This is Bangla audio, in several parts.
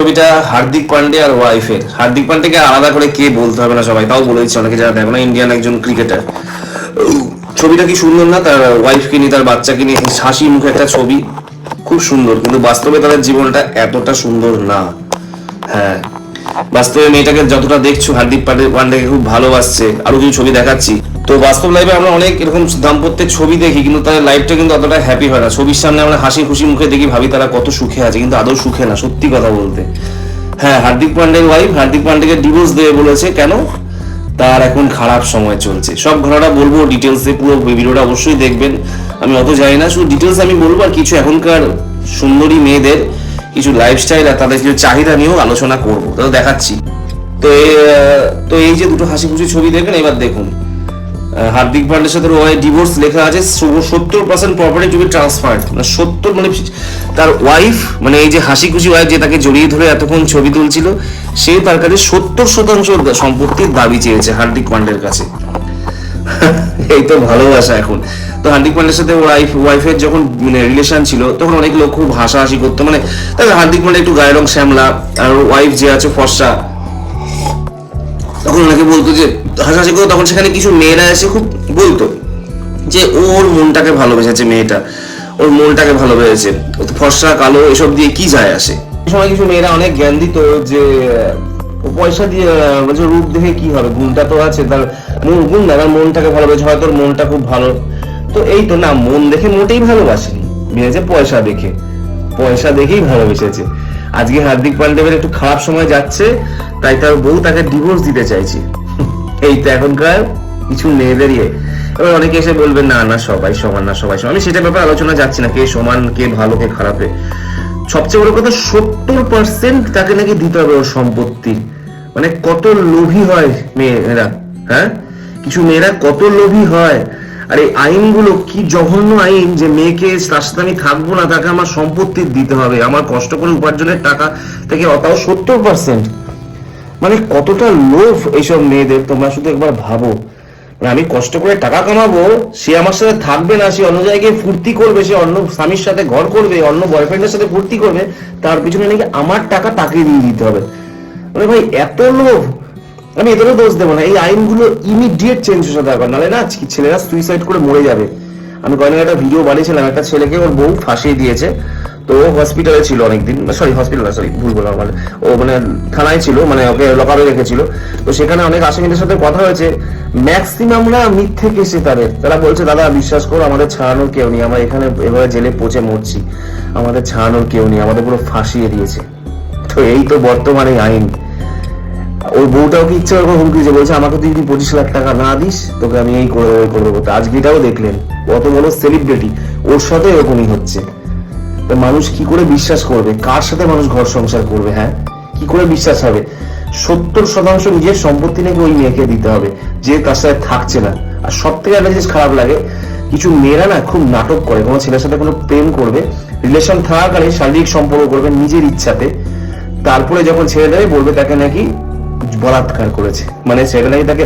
ছবিটা হার্দিক পান্ডে আর ওয়াইফের। হার্দিক পান্ডেকে আলাদা করে কে বলতে হবে না সবাই, তাও বলে দিচ্ছে অনেকে যারা দেখো না ইন্ডিয়ান একজন ক্রিকেটার ছবিটা কি সুন্দর না? তার ওয়াইফকে নিয়ে, তার বাচ্চাকে নিয়ে হাসি মুখে একটা ছবি। খুব সুন্দর, কিন্তু বাস্তবে তাদের জীবনটা এতটা সুন্দর না। হ্যাঁ। বাস্তবে মেয়েটাকে যতটা দেখছ, হার্দিক পান্ডে পান্ডেকে খুব ভালোবাসছে। আরও কিছু ছবি দেখাচ্ছি। তো বাস্তব লাইফে আমরা অনেক এরকম দাম্পত্যের ছবি দেখি, কিন্তু তাদের লাইফটা কিন্তু অতটা হ্যাপি হয় না। ছবির সামনে আমরা হাসি খুশি মুখে দেখি, ভাবি তারা কত সুখে আছে, কিন্তু আদৌ সুখে না, সত্যি কথা বলতে। হ্যাঁ হার্দিক পান্ডের ওয়াইফ হার্দিক পান্ডেকে ডিভোর্স দেবে বলেছে, কেন? তার এখন খারাপ সময় চলছে। সব ঘটনাটা বলব ডিটেলসে পুরো ভিডিওটা অবশ্যই দেখবেন। আমি অত জানি না, শুধু ডিটেলস আমি বলব, আর কিছু এখনকার সুন্দরী মেয়েদের কিছু লাইফস্টাইল আর তাদের কিছু চাহিদা নিয়েও আলোচনা করব। তো দেখাচ্ছি। তো তো এই যে দুটো হাসি খুশি ছবি দেখবেন এবার দেখুন। হার্দিক পান্ডের সাথে ওয়াই ডিভোর্স লেখা আছে সত্তর percent property to be transfer মানে সত্তর মানে তার ওয়াইফ মানে এই যে হাসি খুশি ওয়াইফ যে তাকে জড়িয়ে ধরে এতক্ষণ ছবি তুলছিল, সে তার কাছে সত্তর শতাংশ সম্পত্তির দাবি চেয়েছে হার্দিক পান্ডের কাছে। এই তো ভালোবাসা এখন। তো হার্দিক পান্ডের সাথে ওয়াইফ ওয়াইফের যখন মানে রিলেশন ছিল, তখন অনেক লোক খুব হাসাহাসি করতো। মানে তাহলে হার্দিক পান্ডে একটু গায়ের রং শ্যামলা, আর ওয়াইফ যে আছে ফর্সা। তখন ওনাকে বলতো যে, হাসাহাসি করতো তখন সেখানে কিছু মেয়েরা এসে খুব বলতো যে, ওর মনটাকে ভালোবেসেছে মেয়েটা। ওর মনটাকে ভালোবেসেছে। ফর্সা, কালো, এসব দিয়ে কি যায় আসে? সময় কিছু মেয়েরা অনেক জ্ঞান দিত যে পয়সা দিয়ে, বলছে রূপ দেখে কি হবে? গুণটা তো আছে, তার মন, গুণ না, তার মনটাকে ভালোবেসে হয়তো মনটা খুব ভালো। তো এই তো না, মন দেখে মোটেই ভালোবাসেনি। মেয়েছে পয়সা দেখে। পয়সা দেখেই ভালোবেসেছে। আজকে হার্দিক পান্ডেবের একটু খারাপ সময় যাচ্ছে, তাই তার বউ তাকে ডিভোর্স দিতে চাইছে। এই তো এখনকার কিছু মেয়েদেরই। এবার অনেকে এসে বলবে, না না, সবাই সমান না, সবাই সমান। আমি সেটা ব্যাপারে আলোচনা যাচ্ছি না, কে সমান, কে ভালো, কে খারাপে। সবচেয়ে বড় কথা, সত্তর পার্সেন্ট তাকে নাকি দিতে হবে ওর সম্পত্তি। মানে কত লোভী হয় মেয়েরা হ্যাঁ? কিছু মেয়েরা কত লোভী হয়। আর এই আইনগুলো কি জঘন্য আইন যে মেয়েকে তার সাথে আমি থাকব না, তাকে আমার সম্পত্তি দিতে হবে, আমার কষ্ট করে উপার্জনের টাকা থেকে তাও সত্তর পার্সেন্ট মানে কতটা লোভ এইসব মেয়েদের, তোমরা শুধু একবার ভাবো। আমি কষ্ট করে টাকা কামাবো, সে আমার সাথে থাকবে না, সে অন্য জায়গায় ফুর্তি করবে, সে অন্য স্বামীর সাথে ঘর করবে, অন্য বয়ফ্রেন্ডের সাথে ফুর্তি করবে, তার পিছনে নাকি আমার টাকা তাকে দিয়ে দিতে হবে। মানে ভাই, এত লোভ! আমি এদেরও দোষ দেবো না, এই আইনগুলো ইমিডিয়েট চেঞ্জ হতে দরকার নাহলে না ছেলেরা সুইসাইড করে মরে যাবে। আমি কয়েকদিন একটা ভিডিও বানিয়েছিলাম, একটা ছেলেকে ওর বউ ফাঁসিয়ে দিয়েছে। তো হসপিটালে ছিল অনেকদিন। সরি হসপিটাল সরি ভুল বললাম মানে ও মানে থানায় ছিল মানে ওকে লকারে রেখেছিল। তো সেখানে অনেক আসামিদের সাথে কথা হয়েছে। ম্যাক্সিমামরা মিথ্যে কেসে তাদের। তারা বলছে, দাদা, বিশ্বাস করো, আমাদের ছাড়ানোর কেউ নেই। আমরা এখানে এভাবে জেলে পচে মরছি। আমাদের ছাড়ানোর কেউ নেই। আমাদের পুরো ফাঁসিয়ে দিয়েছে। তো এই তো বর্তমানে আইন। ওই বউটাও কি ইচ্ছে করে হুমকি দিয়েছে? বলছে, আমাকে তুই যদি পঁচিশ লাখ টাকা না দিস, তোকে আমি এই করে, ওই করে দেবো। তো আজকে এটাও দেখলেন। কত বড় সেলিব্রিটি ওর সাথে এরকমই হচ্ছে। মানুষ কি করে বিশ্বাস করবে? কার সাথে মানুষ ঘর সংসার করবে হ্যাঁ? কি করে বিশ্বাস হবে? সত্তর শতাংশ নিজের সম্পত্তি নাকি ওই মেয়েকে দিতে হবে, যে তার সাথে থাকছে না। আর সব থেকে একটা জিনিস খারাপ লাগে, কিছু মেয়েরা না খুব নাটক করে, কোনো ছেলের সাথে কোনো প্রেম করবে রিলেশন থাকাকালে শারীরিক সম্পর্ক করবে নিজের ইচ্ছাতে, তারপরে যখন দেবে, বলবে তাকে নাকি বলাৎকার করেছে। মানে সেটা নাকি তাকে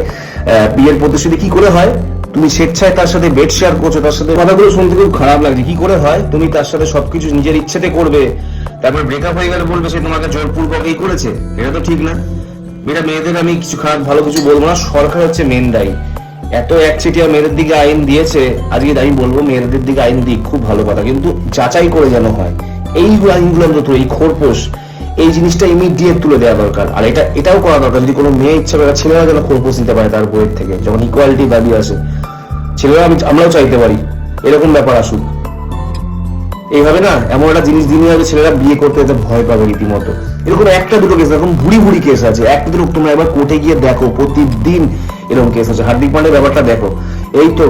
বিয়ের প্রতিশ্রুতি কি করে হয়? তুমি স্বেচ্ছায় তার সাথে বেড শেয়ার করছ, তার সাথে কথাগুলো শুনতে খুব খারাপ লাগছে। কি করে হয়? তুমি তার সাথে সবকিছু নিজের ইচ্ছেতে করবে, তারপর ব্রেকআপ হয়ে গেলে বলবে সে তোমাকে জোরপূর্বক এই করেছে। এটা তো ঠিক না। এটা মেয়েদের আমি কিছু খারাপ, ভালো কিছু বলব না। সরকার হচ্ছে মেন দায়ী। এত একচেটিয়া মেয়েদের দিকে আইন দিয়েছে, আজকে আমি বলব মেয়েদের দিকে আইন দিক, খুব ভালো কথা। কিন্তু যাচাই করে যেন হয়। এই আইনগুলো অন্তত, এই খোরপোশ এই জিনিসটা ইমিডিয়েট তুলে দেওয়া দরকার। আর এটা, এটাও করা দরকার। যদি কোনো মেয়ে ইচ্ছা করে, ছেলেরা যেন খোরপোশ নিতে পারে তার বইয়ের থেকে। যখন ইকুয়ালিটি দাবি আসে, ছেলেরা আমি, আমরাও চাইতে পারি। এরকম ব্যাপার আসুক। এইভাবে না, এমন একটা জিনিস দিনই হবে, ছেলেরা বিয়ে করতে যেতে ভয় পাবে রীতিমতো। এরকম একটা দুটো কেস এরকম ভুড়ি ভুড়ি কেস আছে। একটা দুটো, তোমরা এবার কোর্টে গিয়ে দেখো, প্রতিদিন এরকম কেস আছে। হার্দিক পান্ডের ব্যাপারটা দেখো। এই তো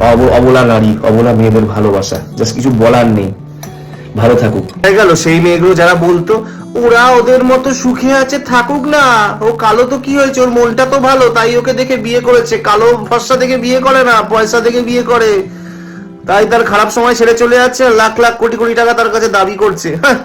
অব- অবলা নারী, অবলা মেয়েদের ভালোবাসা। জাস্ট কিছু বলার নেই। ভালো থাকুক। হয়ে গেল, সেই মেয়েগুলো যারা বলতো, ওরা ওদের মতো সুখে আছে, থাকুক না। ও কালো তো কি হয়েছে? ওর মনটা তো ভালো, তাই ওকে দেখে বিয়ে করেছে। কালো ফর্সা দেখে বিয়ে করে না, পয়সা দেখে বিয়ে করে। তাই তার খারাপ সময় ছেড়ে চলে যাচ্ছে লাখ লাখ কোটি কোটি টাকা তার কাছে দাবি করছে। হ্যাঁ